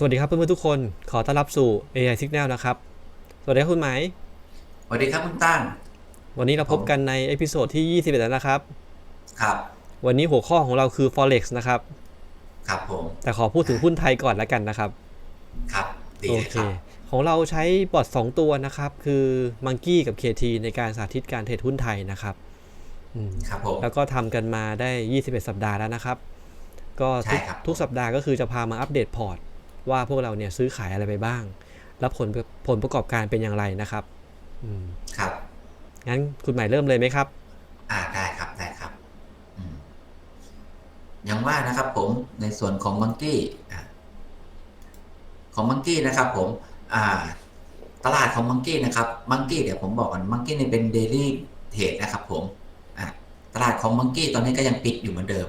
สวัสดีครับเพื่อนๆทุกคนขอต้อนรับสู่ AI Signal นะครับ สวัสดีครับคุณไหมสวัสดีครับคุณตั้งวันนี้เราพบกันในเอพิโซดที่21แล้วนะครับ ครับ วันนี้หัวข้อของเราคือ Forex นะครับ ครับผม แต่ขอพูดถึงหุ้นไทยก่อนแล้วกันนะครับ ครับ ดีโอเลยเคครับของเราใช้บอท2ตัวนะครับ คือ Monkey กับ KT ในการสาธิตการเทรดหุ้นไทยนะครับอืมครับผมแล้วก็ทำกันมาได้ 21 สัปดาห์แล้วนะครับ ก็ทุกใช่ครับทุกสัปดาห์ก็คือจะพามาอัปเดตพอร์ต ว่าพวกเราเนี่ยซื้อขายอะไรไปบ้าง แล้วผลผลประกอบการเป็นอย่างไรนะครับอืมครับ งั้นคุณใหม่เริ่มเลยไหมครับ อ่าได้ครับได้ครับอืมอย่างว่านะครับผมในส่วนของมังกี้อ่าของมังกี้นะครับผมอ่าตลาดของมังกี้นะครับมังกี้เดี๋ยวผมบอกก่อนมังกี้เนี่ยเป็นเดลี่เทรดนะครับผมอ่าตลาดของมังกี้ตอนนี้ก็ยังปิดอยู่เหมือนเดิม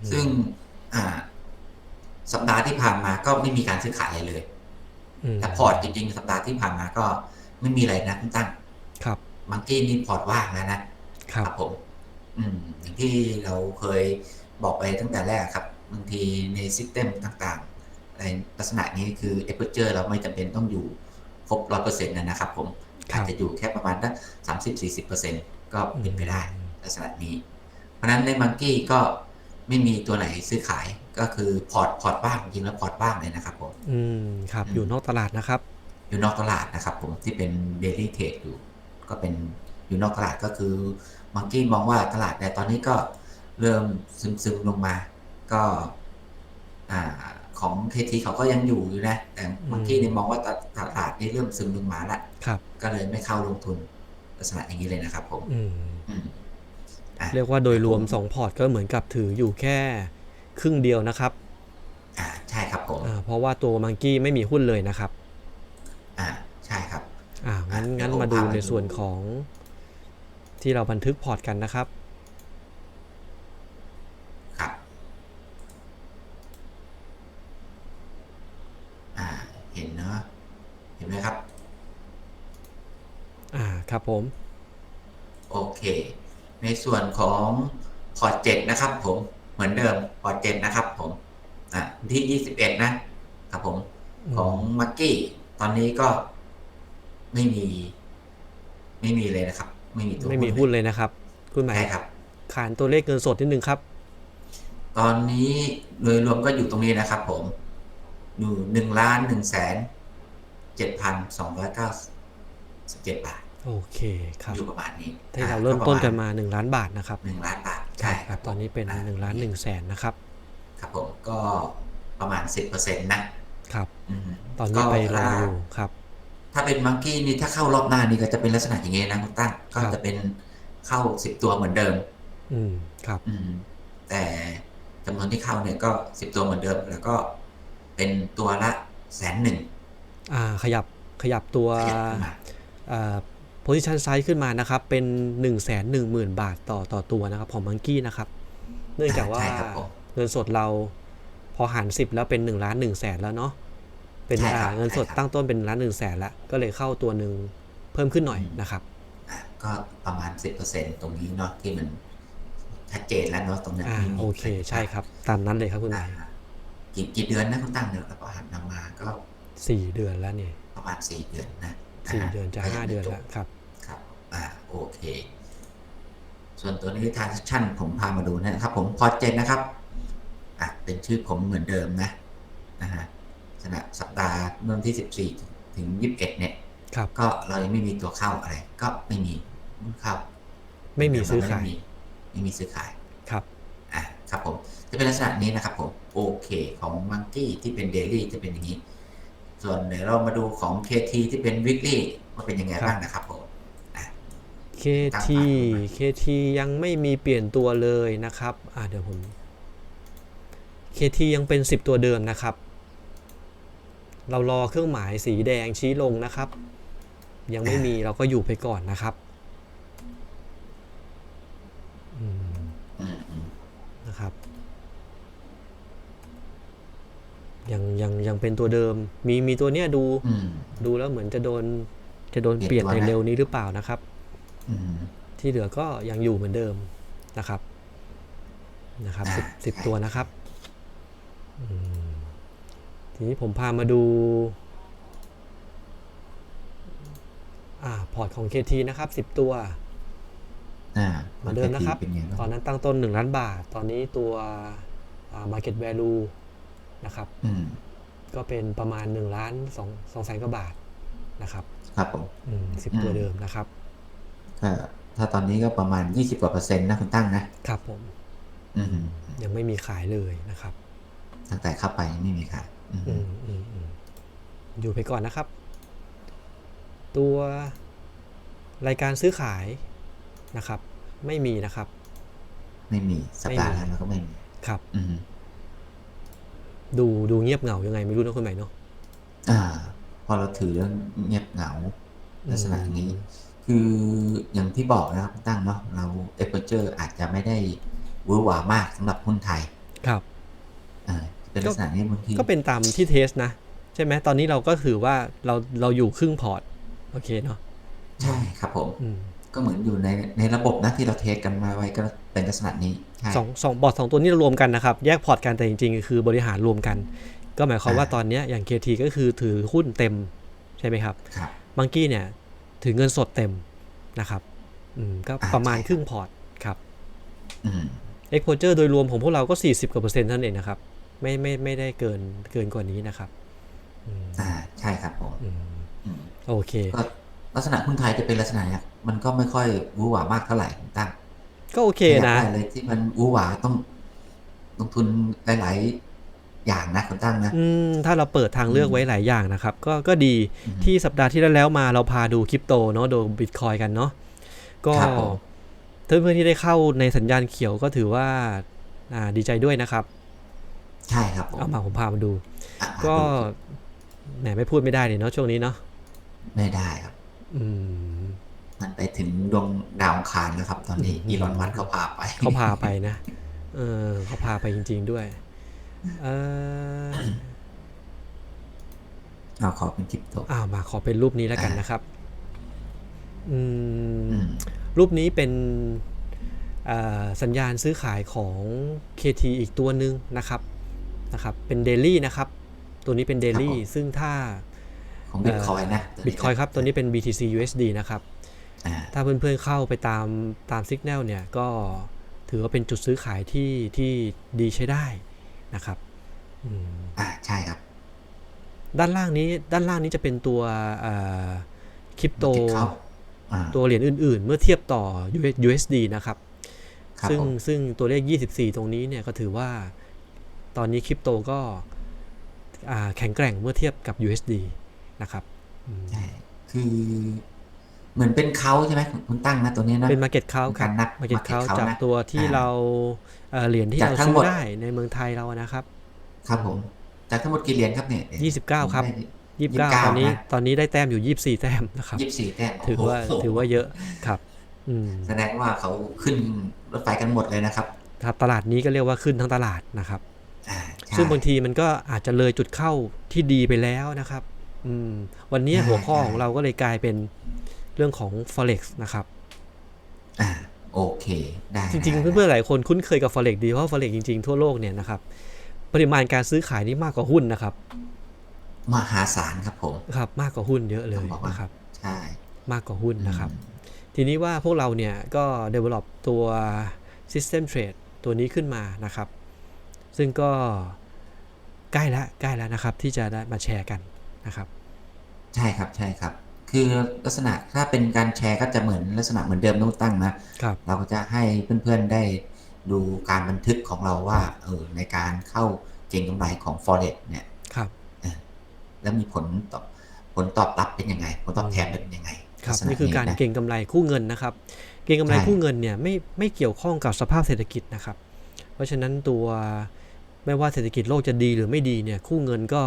อืมซึ่งอ่า สัปดาห์ที่ผ่านมาก็ไม่มีการซื้อขายอะไรเลยอืมแต่พอร์ตจริงๆสัปดาห์ที่ผ่านมาก็ไม่มีอะไรนะคุณตั้ง ครับมังกี้นี่พอร์ตว่างแล้วนะครับผม อืมอย่างที่เราเคยบอกไปตั้งแต่แรกครับบางทีในซิสเต็มต่างๆในลักษณะนี้คือเอ p เ r อร์เราไม่จำเป็นต้องอยู่ครบร้อยเปอร์เซ็นต์นะครับ ผมครับอาจจะอยู่แค่ประมาณสักสามสิบสี่สิบเปอร์เซ็นต์ก็เป็นไปได้ลักษณะนี้ เพราะฉะนั้นในมังกี้ก็ไม่มีตัวไหนซื้อขาย ก็คือพอร์ตพอร์ตว่างจริงๆแล้วพอร์ตว่างเลยนะครับผมอืมครับ อยู่นอกตลาดนะครับ อยู่นอกตลาดนะครับผมที่เป็นเดลี่เทรดอยู่ ก็เป็นอยู่นอกตลาดก็คือมังกี้มองว่าตลาดเนี่ยตอนนี้ก็เริ่มซึมซึมๆลงมา ก็อ่าของเคทีเขาก็ยังอยู่อยู่นะ แต่มังกี้เนี่ยมองว่าตตลาดนี่เริ่มซึมลงมาละครับ ก็เลยไม่เข้าลงทุนลักษณะอย่างนี้เลยนะครับผมอืมอืมอะเรียกว่าโดยรวม2พอร์ตก็เหมือนกับถืออยู่แค่ ครึ่งเดียวนะครับอ่าใช่ครับผมอ่าเพราะว่าตัวมังกี้ไม่มีหุ้นเลยนะครับอ่าใช่ครับอ่างั้นอะงั้นเดี๋ยวมาดูผมพาไปในดูส่วนของที่เราบันทึกพอร์ตกันนะครับครับอ่าเห็นเนอะเห็นไหมครับ อ่าครับผมโอเค ในส่วนของพอร์ตเจ็ดนะครับผมเห มือนเดิมพอร์ตเจ็ดนะครับ ผมอะวันที่ยี่สิบเอ็ดนะครับผม ของมักกี้ตอนนี้ก็ไม่มี ไม่มีเลยนะครับ ไม่มีตัวไม่มีหุ้นเลยนะครับ คุณหมายใช่ครับขานตัวเลขเงินสดนิดนึงครับ ตอนนี้โดยรวมก็อยู่ตรงนี้นะครับ ผมอยู่หนึ่งล้านหนึ่งแสนเจ็ดพันสองร้อยเก้าสิบเจ็ดบาท โอเคครับอยู่ประมาณนี้ที่เราเริ่มต้นกันมา 1 ล้านบาทนะครับหนึ่งล้านบาทใช่ครับตอนนี้เป็นอ่า1ล้าน1แสนนะครับครับผมก็ประมาณสิบเปอร์เซ็นต์นะครับอืมตอนนี้ไปรอก็ถ้าอยู่ครับ ถ้าเป็นมังกี้นี่ถ้าเข้ารอบหน้านี่ก็จะเป็นลักษณะอย่างนี้นะคุณตั้งก็ครับจะเป็นเข้าสิบตัวเหมือนเดิม อืมครับอืมแต่จำนวนที่เข้าเนี่ยก็สิบตัวเหมือนเดิม แล้วก็เป็นตัวละแสนหนึ่งอ่าขยับขยับตัว ขยับขึ้นมาอ่า position size ขึ้นมานะครับ เป็น 1 1 0 0 0 0 บาทต่อต่อตัวนะครับ ของมังกี้นะครับ เนื่องจากว่าใช่ครับผมเงินสดเราพอหาร 10 แล้วเป็น1ล้าน1แสนแล้วเนาะเป็นใช่ครับอ่าเงินสดใช่ครับตั้งต้นเป็นล้าน1แสนแล้วก็เลยเข้าตัวหนึ่งเพิ่มขึ้นหน่อยนะครับอะก็ประมาณสิบเปอร์เซ็นตรงนี้เนาะที่มันชัดเจนแล้วเนาะตรงนั้นอ่าไม่มีโอเคใช่ครับ ตามนั้นเลยครับคุณหอ่ามายกี่กี่เดือนนะคุณตั้งเนี่ยแล้วก็หันนำมาก็สี่เดือนแล้วเนี่ยประมาณสี่เดือนนะ สี่าเดือนจะก็ยังห้าไม่เดือนจบแล้วครับ ครับ อ่าโอเค ส่วนตัวนี้ transaction ผมพามาดูนะครับ ผมพอเจนนะครับ อะเป็นชื่อผมเหมือนเดิมนะนะฮะขณะสัปดาห์เริ่มที่14ถึง21เนี่ยครับก็เรายังไม่มีตัวเข้าอะไร ก็ไม่มีหุ้นเข้าไม่มีซื้อขายไม่มีไม่มีซื้อขายครับอะครับผมจะเป็นลักษณะนี้นะครับผมโอเคของมังกี้ที่เป็นเดลี่จะเป็นอย่างนี้ ส่วนเดี๋ยวเรามาดูของ KT ที่เป็น weekly ว่าเป็นยังไงครับบ้างนะครับผม KT KT ยังไม่มีเปลี่ยนตัวเลยนะครับอ่าเดี๋ยวผม KT ยังเป็น 10 ตัวเดิมนะครับ เรารอเครื่องหมายสีแดงชี้ลงนะครับ ยังไม่มีเราก็อยู่ไปก่อนนะครับอืม อืมอืม นะครับ ยังยังยังเป็นตัวเดิม มีมีตัวเนี้ยดูอืมดูแล้วเหมือนจะโดนจะโดนเปเปลี่ลี่ยยนนตัวนะในเร็วนี้หรือเปล่านะครับอืมที่เหลือก็ยังอยู่เหมือนเดิมนะครับ นะครับสิบอ่าสิบใช่ตัวนะครับอืมทีทีนี้ผมพามาดูอ่าพอร์ตของ KT นะครับ10ตัวอ่าเหมือนเดิมนะครับเป็นไงบ้างตอนนั้นตั้งต้น1ล้านบาท ตอนนี้ตัวอ่า market value นะครับอืมก็เป็นประมาณ1ล้าน2 2แสนกว่าบาทนะครับครับผมอืม10ตัวอืมเดิมนะครับก็ถ้าตอนนี้ก็ประมาณ20กว่าเปอร์เซ็นต์นะคุณตั้งนะครับผมอืมยังไม่มีขายเลยนะครับตั้งแต่เข้าไปไม่มีค่ะอืมอืมอืมอืมอยู่ไปก่อนนะครับ ตัวรายการซื้อขายนะครับ ไม่มีนะครับ ไม่มีสัปดาห์ไม่มีแล้วก็ไม่มีครับ อืม ดูดูเงียบเหงายังไงไม่รู้นะคุณใหม่เนาะอ่า พอเราถือเรื่องเงียบเหงาลักษณะนี้ คืออย่างที่บอกนะครับคุณตั้งเนาะเราเอเปอร์เจอร์อาจจะไม่ได้หวือหวามากสำหรับหุ้นไทย ครับอ่าเป็นลักษณะนี้บางทีก็เป็นตามที่เทสนะ ใช่ไหมตอนนี้เราก็ถือว่าเราเราอยู่ครึ่งพอร์ต โอเคเนาะใช่ครับผมอืมก็เหมือนอยู่ในในระบบนะที่เราเทสกันมาไว้ก็ เป็นลักษณะนี้ใช่สองสองบอร์ดสองตัวนี้เรารวมกันนะครับ แยกพอร์ตกันแต่จริงๆ คือบริหารรวมกัน ก็หมายความว่าอ่าตอนเนี้ยอย่าง KT ก็คือถือหุ้นเต็มใช่ไหมครับครับมังกี้เนี่ยถือเงินสดเต็มนะครับอืมก็อ่าประมาณใช่ครึ่งพอร์ตครับอืม exposure โดยรวมของพวกเราก็ 40กว่าเปอร์เซ็นต์เท่านั้นเองนะครับ ไม่ไม่ไม่ได้เกินเกินกว่านี้นะครับอืมอ่าใช่ครับผมอืมอืมโอเคก็ลักษณะหุ้นไทยจะเป็นลักษณะเนี้ยมันก็ไม่ค่อยหวือหวามากเท่าไหร่คุณตั้ง ก็โอเคนะอยากได้เลยที่มันหวือหวาต้องลงทุนหลายๆอย่างนะคุณตั้งนะ อืม ถ้าเราเปิดทางเลือกไว้หลายอย่างนะครับ ก็ก็ดีอืมที่สัปดาห์ที่แล้วมาเราพาดูคริปโตเนาะดูบิตคอยกันเนาะก็ครับผมถ้าเพื่อนที่ได้เข้าในสัญญาณเขียวก็ถือว่า อ่าดีใจด้วยนะครับ ใช่ครับผมเอามาผมพามาดูอะก็ดูแหมไม่พูดไม่ได้เลยเนาะช่วงนี้เนาะไม่ได้ครับ อืม มันไปถึงดวงดาวอังคารแล้วครับ ตอนนี้อืมอีลอนมัสก์เขาพาไปเขาพาไปนะเออเขาพาไปจริง ๆด้วย เออเอาขอเป็นคริปโตอ้าวมาขอเป็นรูปนี้แล้วกันนะครับ อืมอืมรูปนี้เป็นเอ่อสัญญาณซื้อขายของ KT อีกตัวหนึ่งนะครับนะครับ เป็นเดลี่นะครับ ตัวนี้เป็นเดลี่ซึ่งถ้าของบิตคอยนะบิตคอยครับ ตัวนี้เป็น BTC USD นะครับอ่า ถ้าเพื่อนๆเข้าไปตามตามสัญญาณเนี่ยก็ถือว่าเป็นจุดซื้อขายที่ที่ดีใช้ได้นะครับอืมอ่าใช่ครับ ด้านล่างนี้ด้านล่างนี้จะเป็นตัวคริปโต Market Cap อ่าตัวเหรียญอื่นๆ เมื่อเทียบต่อ US- USD นะครับครับ ซึ่งผมซึ่งตัวเลข 24 ตรงนี้เนี่ยก็ถือว่าตอนนี้คริปโตก็อ่าแข็งแกร่งเมื่อเทียบกับ USD นะครับอืมใช่ คือ เหมือนเป็นเขาใช่ไหมคุณตั้งนะตัวนี้นะเป็น Market Count ครับการนับ Market Market Count Count จากนะตัวที่อ่าเราเอ่อเหรียญที่จากเราทั้งซื้หมอดได้ในเมืองไทยเรานะครับ ครับผมจากทั้งหมดกี่เหรียญครับเนี่ย29ครับ29ตอนนี้ตอนนี้ได้แต้มอยู่24แต้มนะครับยี่สิบสี่แต้มถือว่าโโหถือว่าเยอะครับอืมแสดงว่าเขาขึ้นรถไฟกันหมดเลยนะครับ ครับตลาดนี้ก็เรียกว่าขึ้นทั้งตลาดนะครับอ่าใช่ซึ่งบางทีมันก็อาจจะเลยจุดเข้าที่ดีไปแล้วนะครับ อืม วันนี้ใช่หัวข้อใช่ของเราก็เลยกลายเป็น เรื่องของ forex นะครับอ่าโอเคได้จริงๆได้เพื่อนๆหลายคนคุ้นเคยกับ forex ดีเพราะ forex จริงๆ ทั่วโลกเนี่ยนะครับปริมาณการซื้อขายนี่มากกว่าหุ้นนะครับ มหาศาลครับผมครับ มากกว่าหุ้นเยอะเลยต้องบอกว่านะครับใช่มากกว่าหุ้นนะครับอืมทีนี้ว่าพวกเราเนี่ยก็ develop ตัว system trade ตัวนี้ขึ้นมานะครับ ซึ่งก็ใกล้แล้วใกล้แล้วนะครับ ที่จะได้มาแชร์กันนะครับ ใช่ครับใช่ครับ คือลักษณะถ้าเป็นการแชร์ก็จะเหมือนลักษณะเหมือนเดิมต้องตั้งนะครับ เราก็จะให้เพื่อนๆได้ดูการบันทึกของเราว่าเออในการเข้าเก็งกำไรของ forex เนี่ยครับแล้วมีผลตอบผลตอบรับเป็นยังไง ผลตอบแทนเป็นยังไงครับลักษณะนี่คือการนะเก็งกำไรคู่เงินนะครับ เก็งกำไรใช่คู่เงินเนี่ยไม่ไม่เกี่ยวข้องกับสภาพเศรษฐกิจนะครับ เพราะฉะนั้นตัวไม่ว่าเศรษฐกิจโลกจะดีหรือไม่ดีเนี่ยคู่เงินก็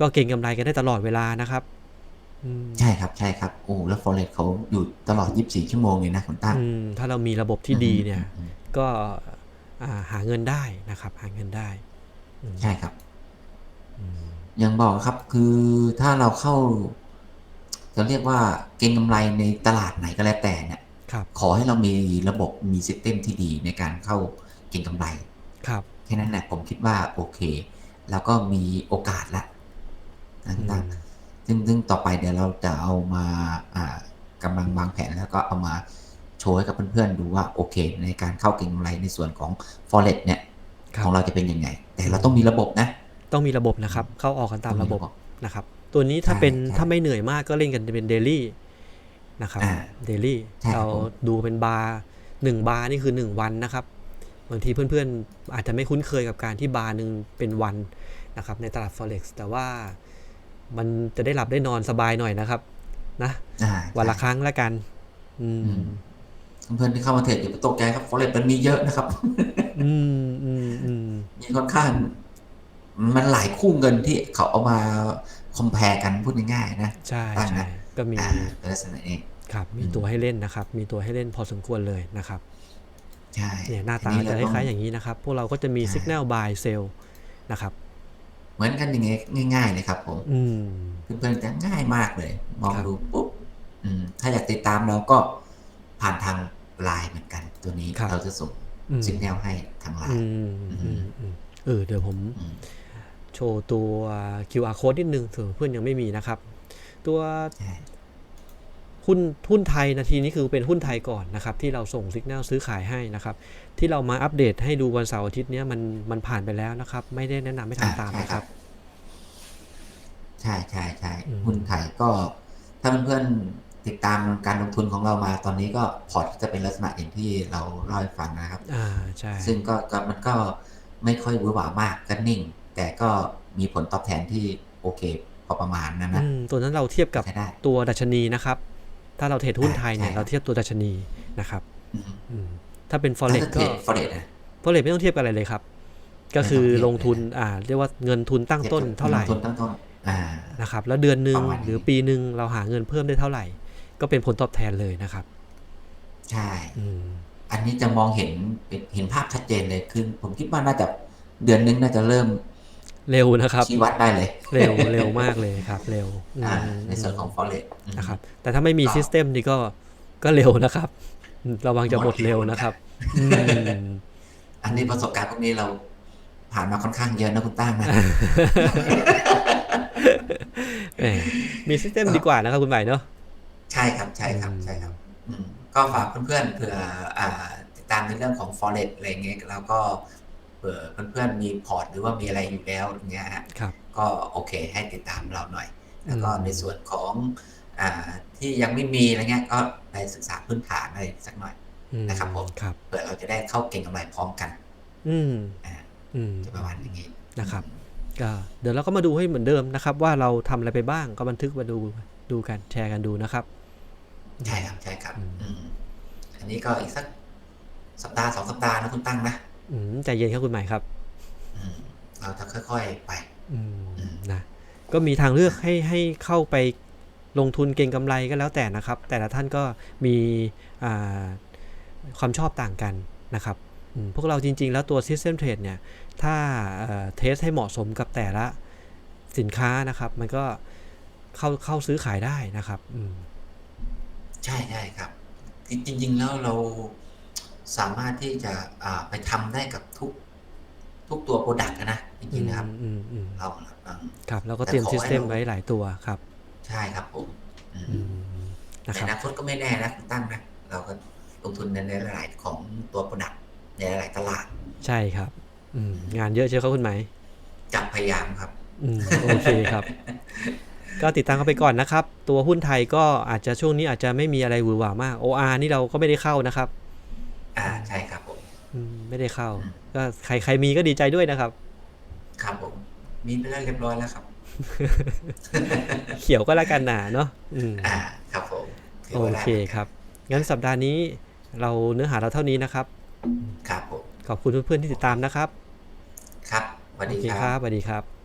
ก็เก็งกำไรกันได้ตลอดเวลานะครับ อืมใช่ครับใช่ครับโอ้แล้ว forex เขาอยู่ตลอด 24 ชั่วโมงเลยนะคุณตั้งอืมถ้าเรามีระบบที่ดีเนี่ย อืมก็อ่าหาเงินได้นะครับ หาเงินได้อืมใช่ครับ อืมยังบอกครับคือถ้าเราเข้าจะเรียกว่าเก็งกำไรในตลาดไหนก็แล้วแต่เนี่ยครับขอให้เรามีระบบมีซิสเต็มที่ดีในการเข้าเก็งกำไร ครับ แค่นั้นแหละผมคิดว่าโอเค แล้วก็มีโอกาสละอืม ต่างๆ ซึ่งซึ่งต่อไปเดี๋ยวเราจะเอามาอ่ากำลังวางแผนแล้วก็เอามาโชว์ให้กับเพื่อนๆดูว่าโอเค ในการเข้าเก็งกำไรในส่วนของ forex เนี่ยครับของเราจะเป็นยังไง แต่เราต้องมีระบบนะ ต้องมีระบบนะครับ เข้าออกกันตามต้องมีระบบระบบนะครับ ตัวนี้ถ้าใช่เป็นใช่ถ้าไม่เหนื่อยมากก็เล่นกันเป็นเดลี่นะครับอ่าเดลี่ใช่ครับเราผมดูเป็นบาร์หนึ่งบาร์นี่คือ 1 วันนะครับบางทีเพื่อนๆ อาจจะไม่คุ้นเคยกับการที่บาร์หนึ่งเป็นวันนะครับในตลาด forex แต่ว่า มันจะได้หลับได้นอนสบายหน่อยนะครับ นะอ่าวันละใช่ครั้งละกันอืมอืมเพื่อนๆที่เข้ามาเทรดอย่าไปตกใจครับ forex มันมีเยอะนะครับ อืมอืมอืมมีค่อนข้างมันหลายคู่เงินที่เขาเอามาคอมเพลกันพูดง่ายๆนะใช่ตั้งใช่นะก็มีอ่าเป็นลักษณะนี้ครับ มีอืมตัวให้เล่นนะครับ มีตัวให้เล่นพอสมควรเลยนะครับใช่เนี่ยหน้าตาอัจะเรคต้องล้ายๆอย่างนี้นะครับ พวกเราก็จะมีใช่ signal buy sell นะครับ เหมือนกันอย่างเงี้ยง่าย ๆ เลยครับ ผม อืมเพื่อนๆจะง่ายมากเลย มองครับดูปุ๊บอืมถ้าอยากติดตามเราก็ผ่านทางไลน์เหมือนกัน ตัวนี้เราจะส่งอืมสัญญาณให้ทางไลอืน์ มอืมอืมเออเดี๋ยวผม อืม โชว์ตัว QR code นิดนึงเผื่อเพื่อนยังไม่มีนะครับ ตัว ใช่ หุ้นหุ้นไทยนาทีนี้คือเป็นหุ้นไทยก่อนนะครับที่เราส่งสัญญาณซื้อขายให้นะครับที่เรามาอัปเดตให้ดูวันเสาร์อาทิตย์เนี้ยมันมันผ่านไปแล้วนะครับ ไม่ได้แนะนำให้ทำตามอ่นะครับ ใช่ใช่ใช่อืมหุ้นไทยก็ ถ้าเพื่อนๆติดตามการลงทุนของเรามาตอนนี้ก็พอร์ตจะเป็นลักษณะอย่างที่เราเล่าให้ฟังนะครับ อ่าใช่ซึ่งก็ก็มันก็ไม่ค่อยหวือหวามากก็นิ่ง แต่ก็มีผลตอบแทนที่โอเคพอประมาณนั้นนะอืมตัวนั้นเราเทียบกับใช้ได้ตัวดัชนีนะครับ ถ้าเราเทรดหุ้นไทยเนี่ยใช่เราเทียบตัวดัชนีนะครับอืมอืมถ้าเป็นถ้า forex จะเทรก็ด forex นะ forex ไม่ต้องเทียบกันอะไรเลยครับ ก็คือไม่ต้องเทียบลงทุนอ่าเรียกว่าเงินทุนตั้งต้นเท่าไหร่ลงทุนตั้งต้นอ่านะครับ แล้วเดือนหนึ่งประมาณนี้หรือปีหนึ่งเราหาเงินเพิ่มได้เท่าไหร่ ก็เป็นผลตอบแทนเลยนะครับ ใช่อืมอันนี้จะมองเห็นเป็นเห็นภาพชัดเจนเลยคือผมคิดว่าน่าจะเดือนนึงน่าจะเริ่ม เร็วนะครับชี้วัดได้เลย เร็วเร็วมากเลยครับ เร็วอืมอ่าในส่วนของ forex อืมนะครับ แต่ถ้าไม่มีก็ซิสเต็มนี่ก็ก็เร็วนะครับอืมระวังจะหมดเร็วนะครับอืมอันนี้ประสบการณ์พวกนี้เราผ่านมาค่อนข้างเยอะนะคุณตั้งนะแหมมีซิสเต็มดีกว่านะครับคุณใหม่เนาะใช่ครับใช่ครับอืมใช่ครับอืมก็ฝากเพื่อนๆเผื่ออ่าติดตามในเรื่องของ forex อะไรเงี้ยแล้วก็ เผื่อเพื่อนๆมีพอร์ตหรือว่ามีอะไรอยู่แล้วอย่างเงี้ยฮะครับก็โอเคให้ติดตามเราหน่อย แล้วก็อืมในส่วนของอ่าที่ยังไม่มีอะไรเงี้ยก็ไปศึกษาพื้นฐานอะไรสักหน่อยอืมนะครับผมครับเผื่อเราจะได้เข้าเก่งกำไรพร้อมกัน อืมอ่าอืมจะประมาณอย่างนี้นะครับก็เดี๋ยวเราก็มาดูให้เหมือนเดิมนะครับ ว่าเราทำอะไรไปบ้างก็บันทึกมาดูดูกันแชร์กันดูนะครับ ใช่ครับใช่ครับอืมอืมอันนี้ก็อีกสักสัปดาห์สองสัปดาห์นะคุณตั้งนะอืม ใจเย็นครับคุณใหม่ครับอืมเราจะค่อยๆไปอืมอืมนะก็มีทางเลือกให้ให้เข้าไปลงทุนเก็งกำไรก็แล้วแต่นะครับ แต่ละท่านก็มีอ่าความชอบต่างกันนะครับอืมพวกเราจริง ๆ แล้วตัว System Trade เนี่ย ถ้าเอ่อเทสให้เหมาะสมกับแต่ละสินค้านะครับ มันก็เข้าเข้าซื้อขายได้นะครับอืมใช่ใช่ครับ จริง ๆ แล้วเรา สามารถที่จะอ่าไปทำได้กับทุกทุกตัวโปรดักต์นะจริงๆนะครับอืมอืมเราอืมครับแล้วก็เตรียมแต่ขอให้ซิสเต็มเราไว้หลายตัวครับ ใช่ครับผมอืมอืมในนะครับอนาคตก็ไม่แน่นะคุณตั้งนะเราก็ลงทุนในหลายๆของตัวโปรดักต์ในหลายๆตลาด ใช่ครับอืมงานเยอะเชียวครับคุณไหมจับพยายามครับอืมโอเคครับ ก็ติดตามกันไปก่อนนะครับ ตัวหุ้นไทยก็อาจจะช่วงนี้อาจจะไม่มีอะไรหวือหวามาก OR นี่เราก็ไม่ได้เข้านะครับ อ่าใช่ครับผมอืมไม่ได้เข้าอืมก็ใครใครมีก็ดีใจด้วยนะครับ ครับผม มีไปแล้วเรียบร้อยแล้วครับ เขียวก็แล้วกันหนาเนาะอืมอ่าครับผมถืโอว่าได้เคครับ งั้นสัปดาห์นี้เราเนื้อหาเราเท่านี้นะครับ ครับผมขอบคุณเพื่อนๆที่ติดตามนะครับ ครับสวัสโอดีเคคครัรับ บสวัสดีครับ